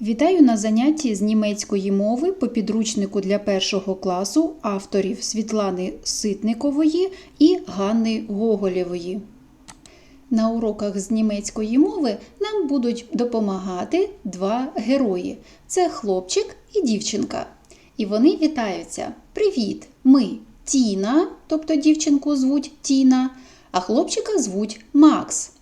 Вітаю на занятті з німецької мови по підручнику для першого класу авторів Світлани Ситникової і Ганни Гоголєвої. На уроках з німецької мови нам будуть допомагати два герої: це хлопчик і дівчинка. І вони вітаються. Привіт! Ми Тіна, тобто дівчинку звуть Тіна, а хлопчика звуть Макс.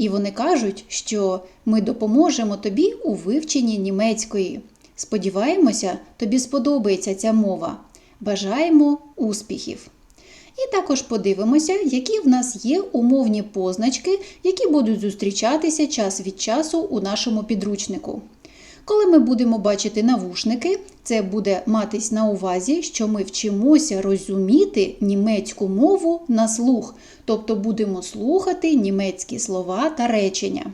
І вони кажуть, що ми допоможемо тобі у вивченні німецької. Сподіваємося, тобі сподобається ця мова. Бажаємо успіхів! І також подивимося, які в нас є умовні позначки, які будуть зустрічатися час від часу у нашому підручнику. Коли ми будемо бачити навушники, це буде матись на увазі, що ми вчимося розуміти німецьку мову на слух, тобто будемо слухати німецькі слова та речення.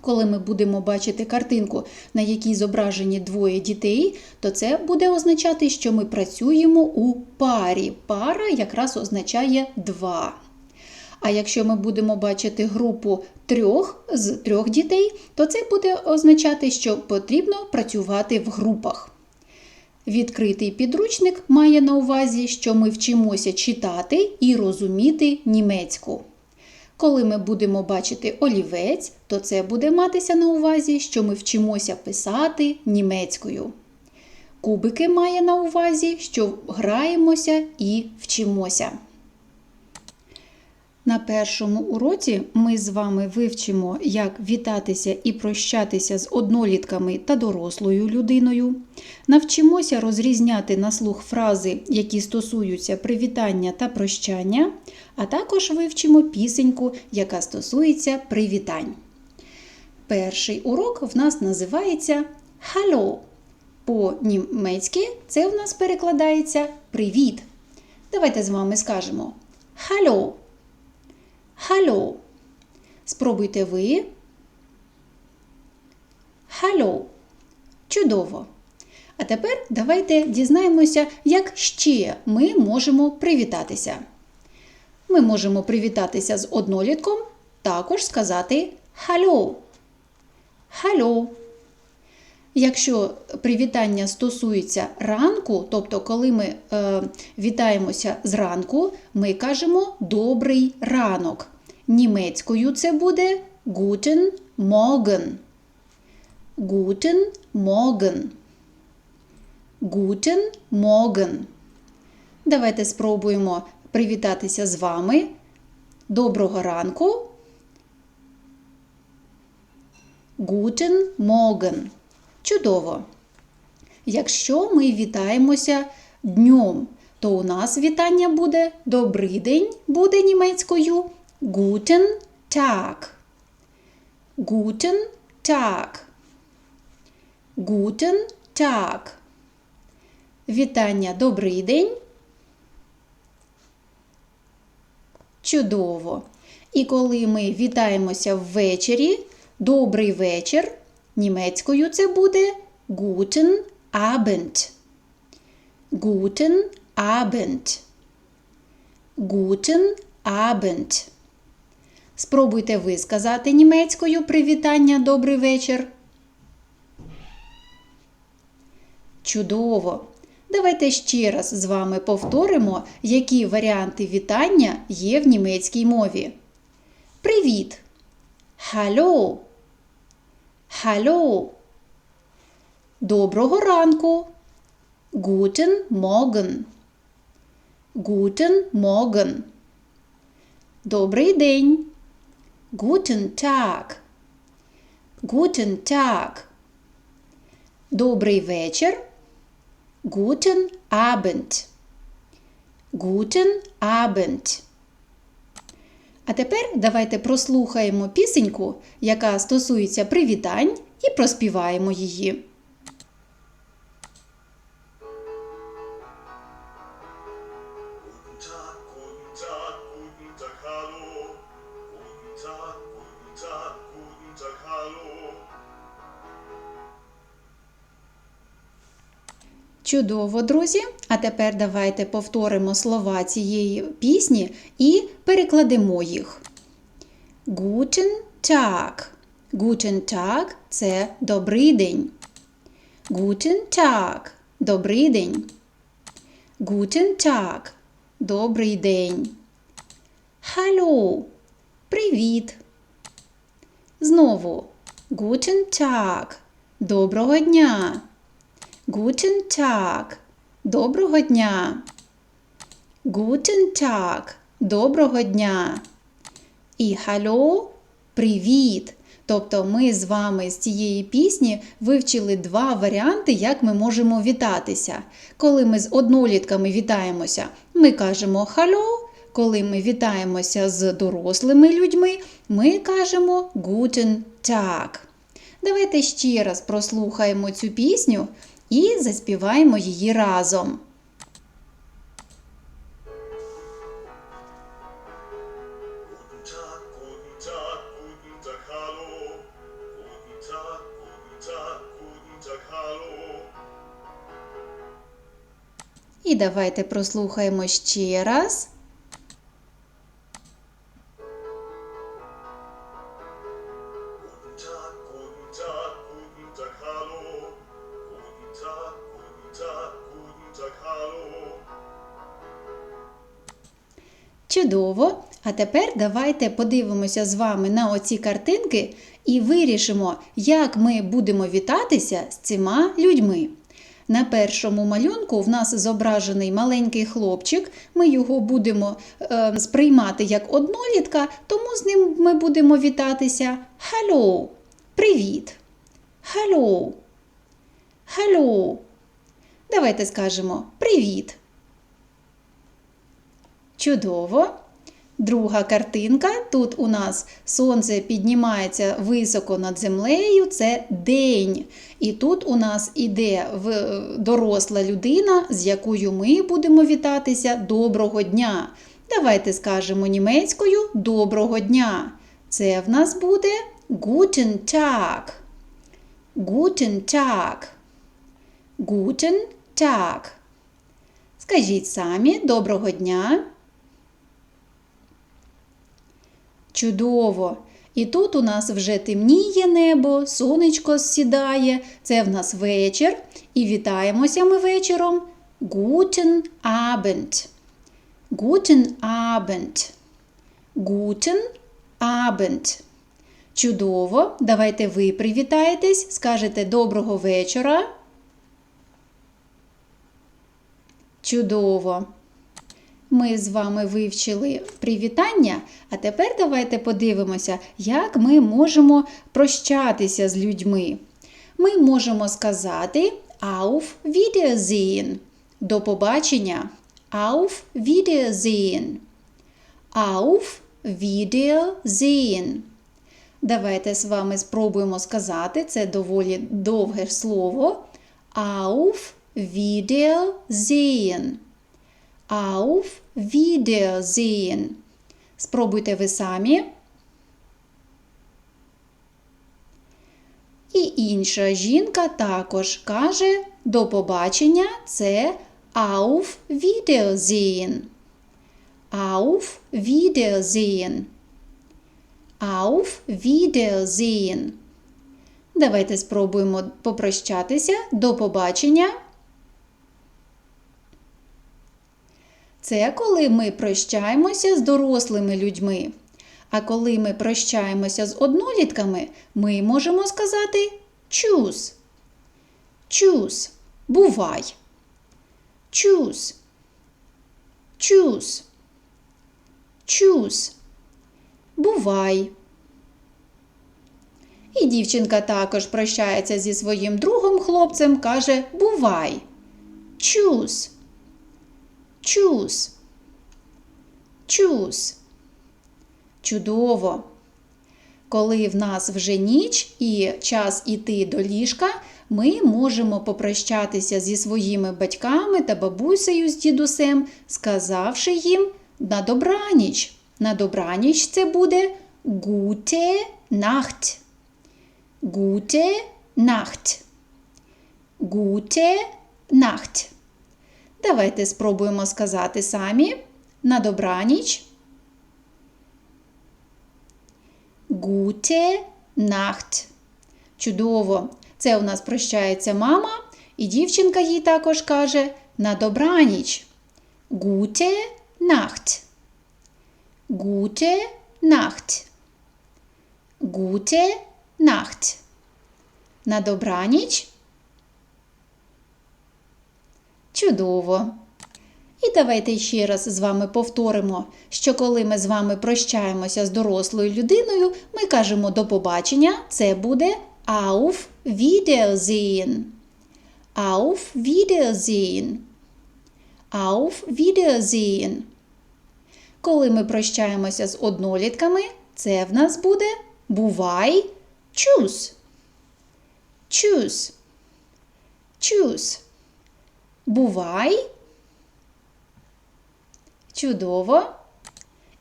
Коли ми будемо бачити картинку, на якій зображені двоє дітей, то це буде означати, що ми працюємо у парі. Пара якраз означає два. А якщо ми будемо бачити групу трьох з трьох дітей, то це буде означати, що потрібно працювати в групах. Відкритий підручник має на увазі, що ми вчимося читати і розуміти німецьку. Коли ми будемо бачити олівець, то це буде матися на увазі, що ми вчимося писати німецькою. Кубики має на увазі, що граємося і вчимося. На першому уроці ми з вами вивчимо, як вітатися і прощатися з однолітками та дорослою людиною. Навчимося розрізняти на слух фрази, які стосуються привітання та прощання, а також вивчимо пісеньку, яка стосується привітань. Перший урок в нас називається Hallo. По-німецьки це в нас перекладається Привіт. Давайте з вами скажемо Hallo. Hallo. Спробуйте ви. Hallo. Чудово. А тепер давайте дізнаємося, як ще ми можемо привітатися. Ми можемо привітатися з однолітком, також сказати Hallo. Hallo. Якщо привітання стосується ранку, тобто, коли ми е, вітаємося зранку, ми кажемо добрий ранок. Німецькою це буде Guten Morgen. Guten Morgen. Guten Morgen. Давайте спробуємо привітатися з вами. Доброго ранку. Guten Morgen. Чудово! Якщо ми вітаємося днем, то у нас вітання буде Добрий день буде німецькою Guten Tag. Guten Tag. Guten Tag. Вітання Добрий день. Чудово! І коли ми вітаємося ввечері, добрий вечір. Німецькою це буде Guten Abend. Guten Abend. Guten Abend. Спробуйте ви сказати німецькою привітання добрий вечір. Чудово! Давайте ще раз з вами повторимо, які варіанти вітання є в німецькій мові. Привіт! Hallo! Hallo. Доброго ранку. Guten Morgen. Guten Morgen. Добрий день. Guten Tag. Guten Tag. Добрий вечір. Guten Abend. Guten Abend. А тепер давайте прослухаємо пісеньку, яка стосується привітань, і проспіваємо її. Чудово, друзі! А тепер давайте повторимо слова цієї пісні і перекладемо їх. Guten Tag. Guten Tag – це добрий день. Guten Tag. Добрий день. Guten Tag. Добрий день. Hallo. Привіт. Знову. Guten Tag. Доброго дня. Guten Tag. Доброго дня. Guten Tag. Доброго дня. І hallo – привіт. Тобто ми з вами з цієї пісні вивчили два варіанти, як ми можемо вітатися. Коли ми з однолітками вітаємося, ми кажемо hallo. Коли ми вітаємося з дорослими людьми, ми кажемо Guten Tag. Давайте ще раз прослухаємо цю пісню і заспіваємо її разом. І давайте прослухаємо ще раз. Тепер давайте подивимося з вами на оці картинки і вирішимо, як ми будемо вітатися з цими людьми. На першому малюнку в нас зображений маленький хлопчик. Ми його будемо е, сприймати як однолітка, тому з ним ми будемо вітатися Hello! Привіт! Hello! Hello! Давайте скажемо Привіт! Чудово. Друга картинка. Тут у нас сонце піднімається високо над землею, це день. І тут у нас іде доросла людина, з якою ми будемо вітатися доброго дня. Давайте скажемо німецькою доброго дня. Це в нас буде Guten Tag. Guten Tag. Guten Tag. Скажіть самі доброго дня. Чудово! І тут у нас вже темніє небо, сонечко сідає, це в нас вечір. І вітаємося ми вечором. Guten Abend. Guten Abend. Guten Abend. Чудово! Давайте ви привітаєтесь, скажете доброго вечора. Чудово! Ми з вами вивчили привітання, а тепер давайте подивимося, як ми можемо прощатися з людьми. Ми можемо сказати Auf Wiedersehen. До побачення. Auf Wiedersehen. Auf Wiedersehen. Давайте з вами спробуємо сказати це доволі довге слово. Auf Wiedersehen. Auf Wiedersehen. Спробуйте ви самі. І інша жінка також каже до побачення це Auf Wiedersehen. Auf Wiedersehen. Auf Wiedersehen. Давайте спробуємо попрощатися. До побачення. Це коли ми прощаємося з дорослими людьми. А коли ми прощаємося з однолітками, ми можемо сказати чус. Чус. Бувай. Чус. Чус. Чус. Бувай. І дівчинка також прощається зі своїм другом хлопцем, каже Бувай. Чус. Чус. Чус. Чудово. Коли в нас вже ніч і час іти до ліжка, ми можемо попрощатися зі своїми батьками та бабусею з дідусем, сказавши їм на добраніч. На добраніч це буде Gute Nacht. Gute Nacht. Gute Nacht. Давайте спробуємо сказати самі на добраніч. Gute Nacht. Чудово! Це у нас прощається мама, і дівчинка їй також каже на добраніч. Gute Nacht. Gute Nacht. Gute Nacht. На добраніч. Чудово. І давайте ще раз з вами повторимо, що коли ми з вами прощаємося з дорослою людиною, ми кажемо до побачення, це буде Auf Wiedersehen. Auf Wiedersehen. Auf Wiedersehen. Коли ми прощаємося з однолітками, це в нас буде бувай чус. Чус. Чус. Бувай. Чудово.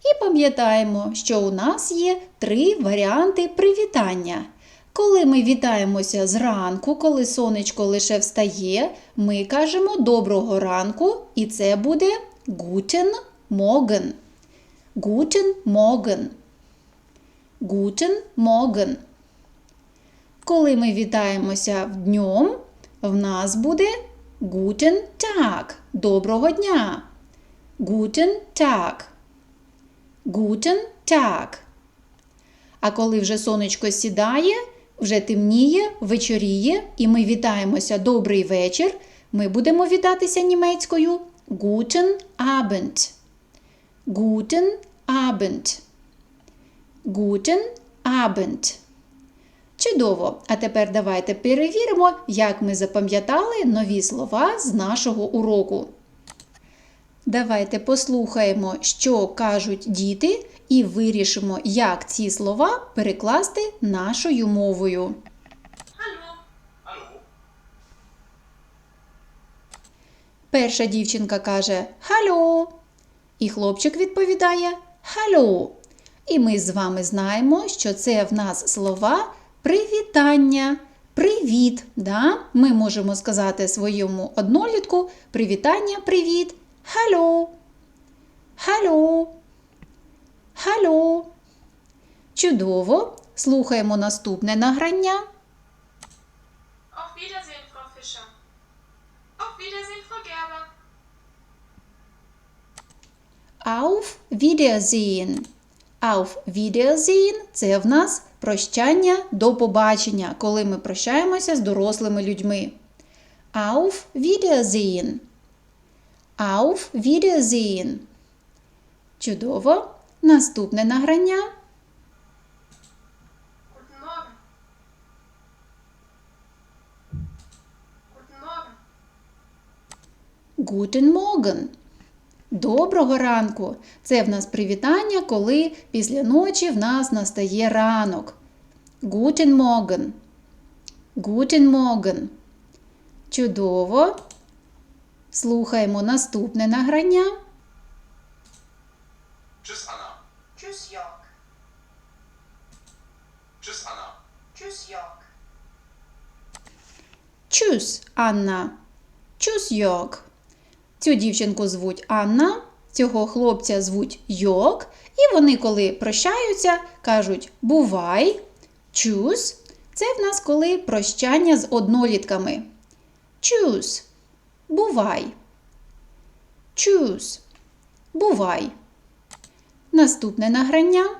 І пам'ятаємо, що у нас є три варіанти привітання. Коли ми вітаємося зранку, коли сонечко лише встає, ми кажемо доброго ранку, і це буде Guten Morgen. Guten Morgen. Guten Morgen. Коли ми вітаємося днем, в нас буде Guten Tag. Доброго дня. Guten Tag. Guten Tag. А коли вже сонечко сідає, вже темніє, вечоріє, і ми вітаємося добрий вечір, ми будемо вітатися німецькою Guten Abend. Guten Abend. Guten Abend. Чудово! А тепер давайте перевіримо, як ми запам'ятали нові слова з нашого уроку. Давайте послухаємо, що кажуть діти, і вирішимо, як ці слова перекласти нашою мовою. Перша дівчинка каже Хало. І хлопчик відповідає Хало. І ми з вами знаємо, що це в нас слова привітання. Привіт. Да? Ми можемо сказати своєму однолітку привітання, привіт. Хало. Хало. Хало. Чудово. Слухаємо наступне награння. auf Wiedersehen, Frau Fischer. Auf Wiedersehen, Frau Gerber. Auf Wiedersehen. Auf Wiedersehen – це в нас прощання до побачення, коли ми прощаємося з дорослими людьми. Auf Wiedersehen. Auf Wiedersehen. Чудово. Наступне награння. Guten Morgen. Guten Morgen. Guten Morgen. Доброго ранку. Це в нас привітання, коли після ночі в нас настає ранок. Guten Morgen. Guten Morgen. Чудово. Слухаємо наступне награння. Tschüss, Anna. Tschüss, Jörg. Tschüss, Anna. Tschüss, Jörg. Чус, Анна. Чус Йок. Цю дівчинку звуть Анна, цього хлопця звуть Йок. І вони, коли прощаються, кажуть бувай, чус. Це в нас коли прощання з однолітками. Чус. Бувай. Чус. Бувай. Наступне награння.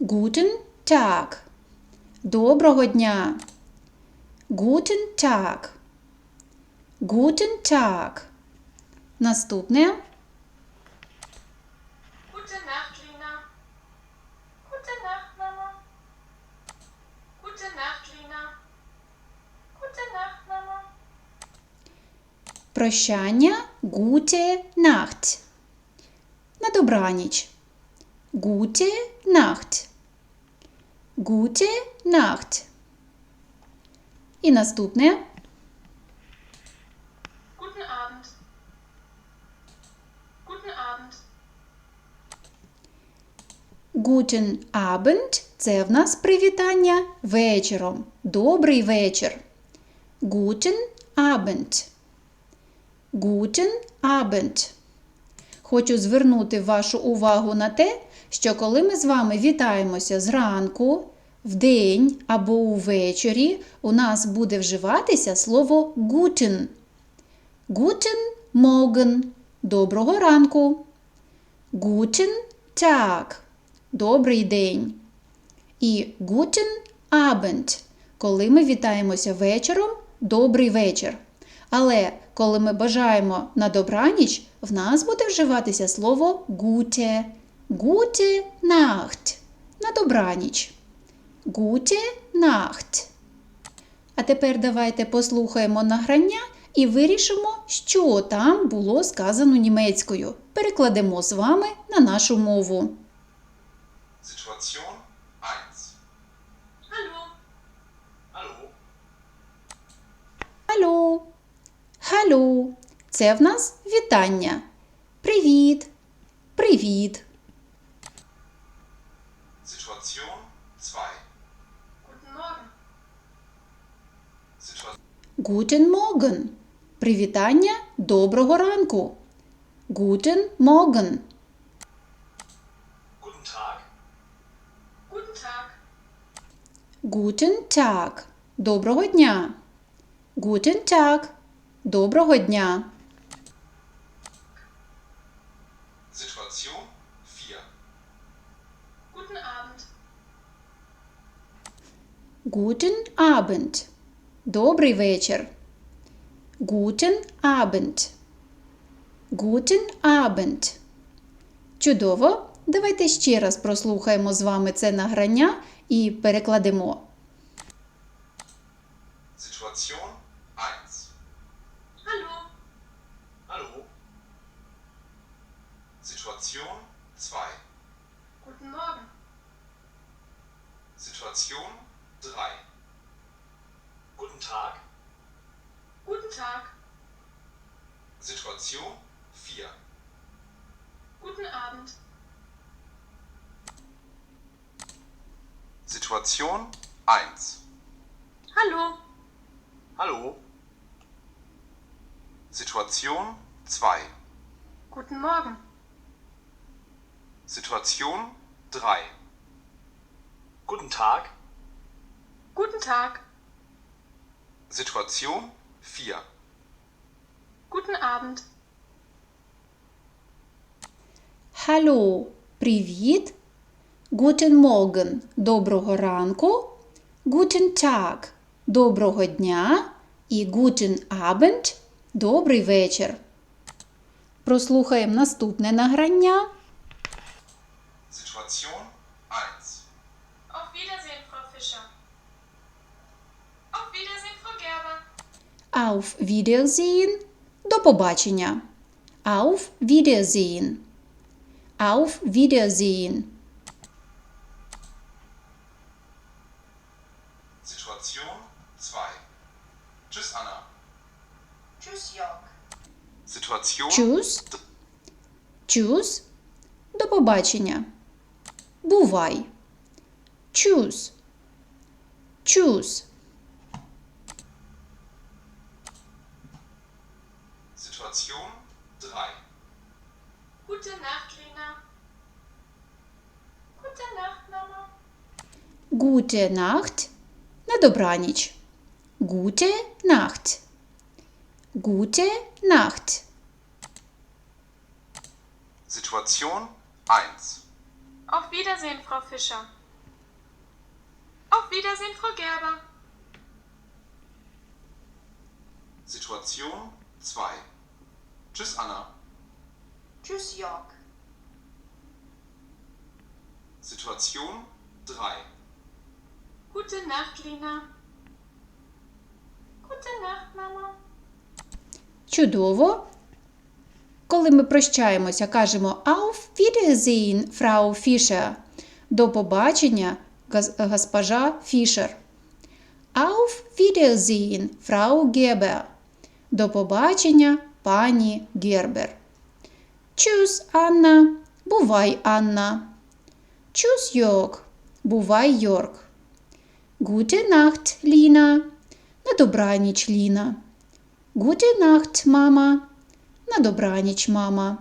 Guten Tag. Доброго дня. Guten Tag. Guten Tag. Наступне. Gute Nacht, Lina. Gute Nacht, Mama. Gute Nacht, Lina. Gute Nacht, Mama. Прощання Gute Nacht. На добраніч. Gute Nacht. Gute Nacht. І наступне. Guten Abend. Guten Abend. Guten Abend – це в нас привітання вечором. Добрий вечір. Guten Abend. Guten Abend. хочу звернути вашу увагу на те, що коли ми з вами вітаємося зранку, вдень або увечері, у нас буде вживатися слово guten. Guten Morgen – доброго ранку. Guten Tag – добрий день. І Guten Abend – коли ми вітаємося вечором, добрий вечір. Але коли ми бажаємо на добраніч, в нас буде вживатися слово Gute. Gute Nacht – на добраніч. Gute Nacht. А тепер давайте послухаємо награння і вирішимо, що там було сказано німецькою. Перекладемо з вами на нашу мову. Situation 1. Hallo. Hallo. Алло. Халю. Це в нас вітання. Привіт. Привіт. Situation 2. Guten Morgen. Situation Guten Morgen. Привітання доброго ранку. Guten Morgen. Guten Tag. Guten Tag. Guten Tag. Доброго дня. Guten Tag. Доброго дня. Situation 4. Guten Abend. Guten Abend. Добрий вечір. Guten Abend. Guten Abend. Чудово. Давайте ще раз прослухаємо з вами це награння і перекладемо. Situation Situation 4. Guten Abend. Situation 1. Hallo. Hallo. Situation 2. Guten Morgen. Situation 3. Guten Tag. Guten Tag. Situation 4. Guten Abend. Hallo. Привіт. Guten Morgen. Доброго ранку. Guten Tag. Доброго дня. І Guten Abend. Добрий вечір. Прослухаємо наступне награння. Situation 1. Auf Wiedersehen, Frau Fischer. Auf Wiedersehen, Frau Gerber. Auf Wiedersehen. До побачення. Auf Wiedersehen. Auf Wiedersehen. Situation 2. Tschüss, Anna. Tschüss, Jörg. Situation Tschüss. Tschüss. До побачення. Бувай. Tschüss. Tschüss. gute Nacht, na dobranic. Gute Nacht. Gute Nacht. Situation 1. Auf Wiedersehen, Frau Fischer. Auf Wiedersehen, Frau Gerber. Situation 2. Tschüss, Anna. Tschüss, Jörg. Situation 3. Gute Nacht, Lena. Gute Nacht, Mama. Чудово. Коли ми прощаємося, кажемо Auf Wiedersehen, Frau Fischer. До побачення, госпожа Фішер. Auf Wiedersehen, Frau Geber. До побачення, пані Гербер. Tschüss, Анна. Бувай, Анна. Tschüss, Йорк. Бувай, Йорк. Gute Nacht, Ліна. На добраніч, Ліна. Gute Nacht, мама. На добраніч, мама.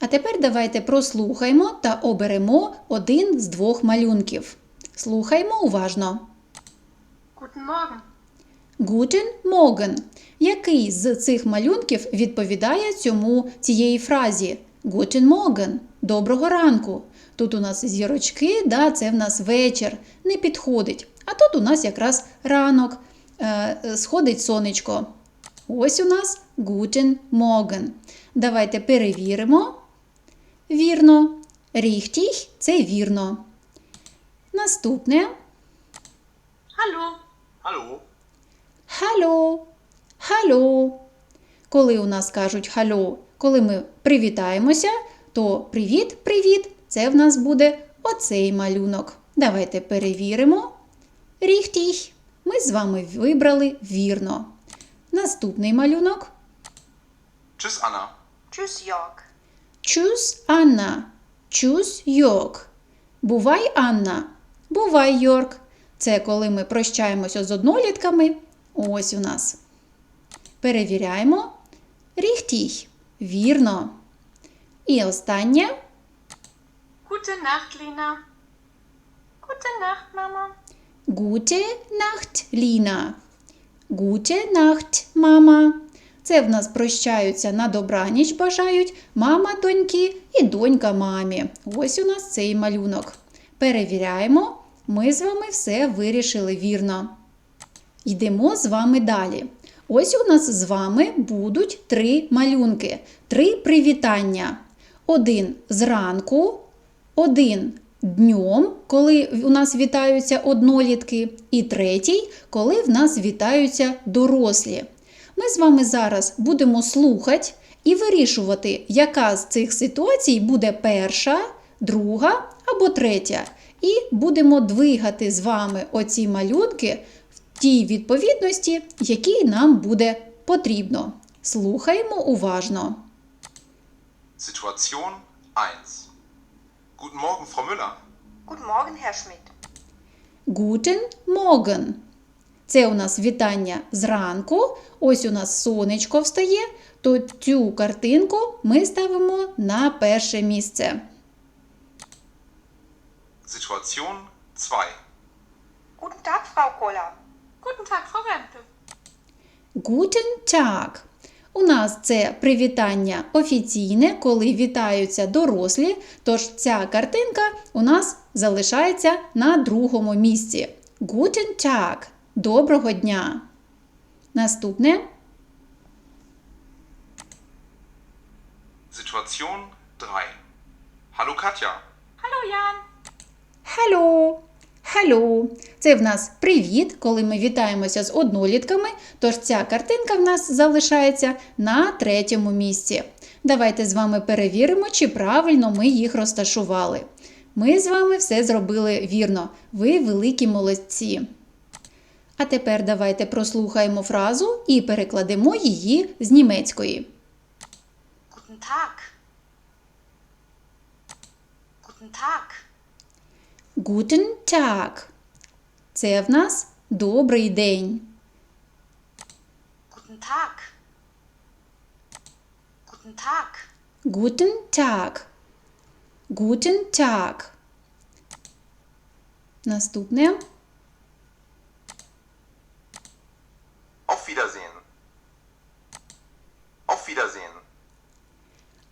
А тепер давайте прослухаймо та оберемо один з двох малюнків. Слухаймо уважно. Guten Morgen. Guten Morgen. Який з цих малюнків відповідає цьому цієї фразі? Guten Morgen. Доброго ранку. Тут у нас зірочки, да, це в нас вечір, не підходить. А тут у нас якраз ранок, е, сходить сонечко. Ось у нас Guten Morgen. Давайте перевіримо. Вірно. Richtig – це вірно. Наступне. Hallo. Hallo. Халло, халло. Коли у нас кажуть халло, коли ми привітаємося, то привіт, привіт, це в нас буде оцей малюнок. Давайте перевіримо. Ріхтіх. Ми з вами вибрали вірно. Наступний малюнок. Tschüss, Anna. Tschüss, Jörg. Чус Анна. Чус Йорк. Бувай, Анна. Бувай, Йорк. Це коли ми прощаємося з однолітками. Ось у нас. Перевіряємо. Ріхтіх. Вірно. І останнє. Gute Nacht, Lena. Gute Nacht, Mama. Gute Nacht, Ліна. Gute Nacht, мама. Це в нас прощаються на добраніч, бажають мама доньки і донька мамі. Ось у нас цей малюнок. Перевіряємо. Ми з вами все вирішили вірно. Йдемо з вами далі. Ось у нас з вами будуть три малюнки, три привітання. Один зранку, один днем, коли у нас вітаються однолітки, і третій, коли в нас вітаються дорослі. Ми з вами зараз будемо слухати і вирішувати, яка з цих ситуацій буде перша, друга або третя. І будемо двигати з вами оці малюнки в тій відповідності, якій нам буде потрібно. Слухаємо уважно. Situation 1. Guten Morgen, Frau Müller. Guten Morgen, Herr Schmidt. Guten Morgen. Це у нас вітання зранку. Ось у нас сонечко встає, то цю картинку ми ставимо на перше місце. Situation 2. Guten Tag, Frau Koller. Guten Tag, Frau Rempe. Guten Tag. У нас це привітання офіційне, коли вітаються дорослі, тож ця картинка у нас залишається на другому місці. Guten Tag. Доброго дня. Наступне Situation 3. Hallo Katja. Hallo, Jan. Hello. Hello. Це в нас привіт, коли ми вітаємося з однолітками, тож ця картинка в нас залишається на третьому місці. Давайте з вами перевіримо, чи правильно ми їх розташували. Ми з вами все зробили вірно. Ви великі молодці. А тепер давайте прослухаємо фразу і перекладемо її з німецької. Guten Tag. Guten Tag. Guten Tag. Це в нас добрий день. Guten Tag. Guten Tag. Guten Tag. Guten Tag. Наступне. Auf Wiedersehen. Auf Wiedersehen.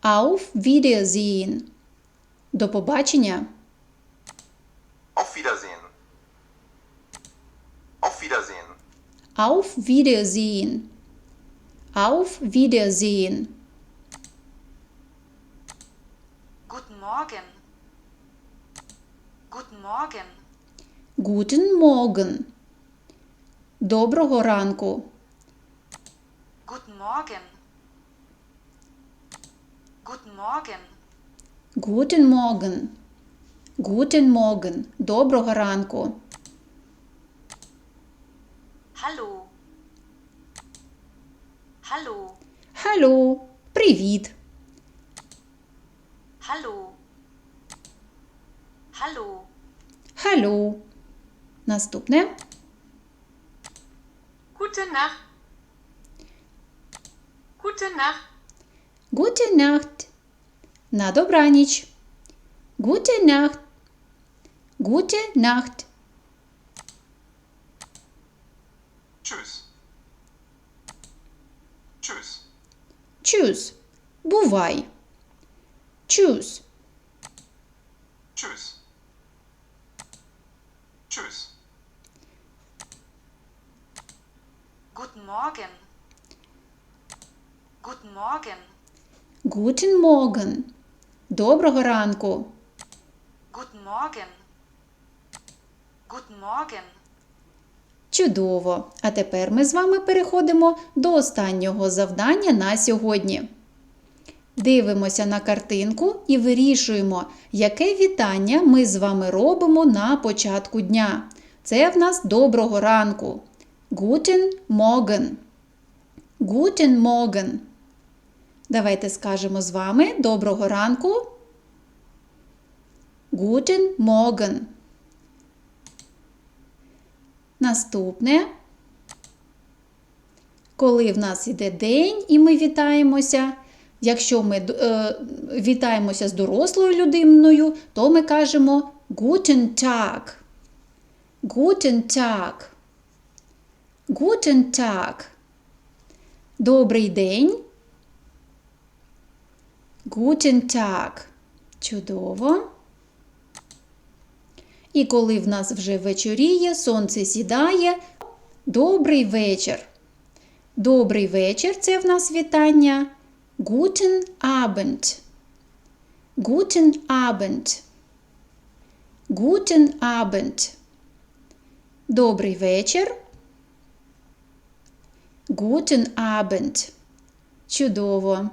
Auf Wiedersehen. До побачення. Auf Wiedersehen. Auf Wiedersehen. Auf Wiedersehen. Auf Wiedersehen. Guten Morgen. Guten Morgen. Guten Morgen. Доброго ранку. Guten Morgen. Guten Morgen. Guten Morgen. Guten Morgen. Доброго ранку. Hallo. Hallo. Халло. Привіт. Hallo. Hallo. Халло. Наступне. Gute Nacht. Gute Nacht. Gute Nacht. На добраніч. Gute Nacht. Gute Nacht. Tschüss. Tschüss. Tschüss. Бувай. Tschüss. Tschüss. Tschüss. Guten Morgen. Guten Morgen. Guten Morgen. Доброго ранку. Guten Morgen. Guten Morgen. Чудово! А тепер ми з вами переходимо до останнього завдання на сьогодні. Дивимося на картинку і вирішуємо, яке вітання ми з вами робимо на початку дня. Це в нас доброго ранку. Guten Morgen. Guten Morgen. Давайте скажемо з вами доброго ранку. Guten Morgen. Наступне. Коли в нас іде день і ми вітаємося. Якщо ми е, вітаємося з дорослою людиною, то ми кажемо Guten Tag. Guten Tag. Guten Tag. Добрий день. Guten Tag. Чудово. І коли в нас вже вечоріє, сонце сідає. Добрий вечір. Добрий вечір це в нас вітання. Guten Abend. Guten Abend. Guten Abend. Добрий вечір. Guten Abend. Чудово.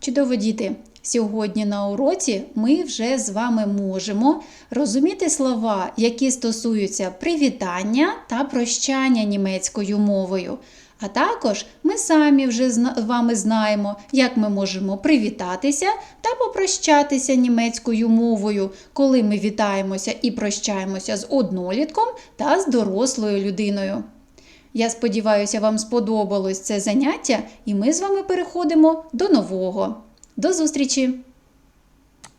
Чудово, діти! Сьогодні на уроці ми вже з вами можемо розуміти слова, які стосуються привітання та прощання німецькою мовою. А також ми самі вже з вами знаємо, як ми можемо привітатися та попрощатися німецькою мовою, коли ми вітаємося і прощаємося з однолітком та з дорослою людиною. Я сподіваюся, вам сподобалось це заняття, і ми з вами переходимо до нового. До зустрічі!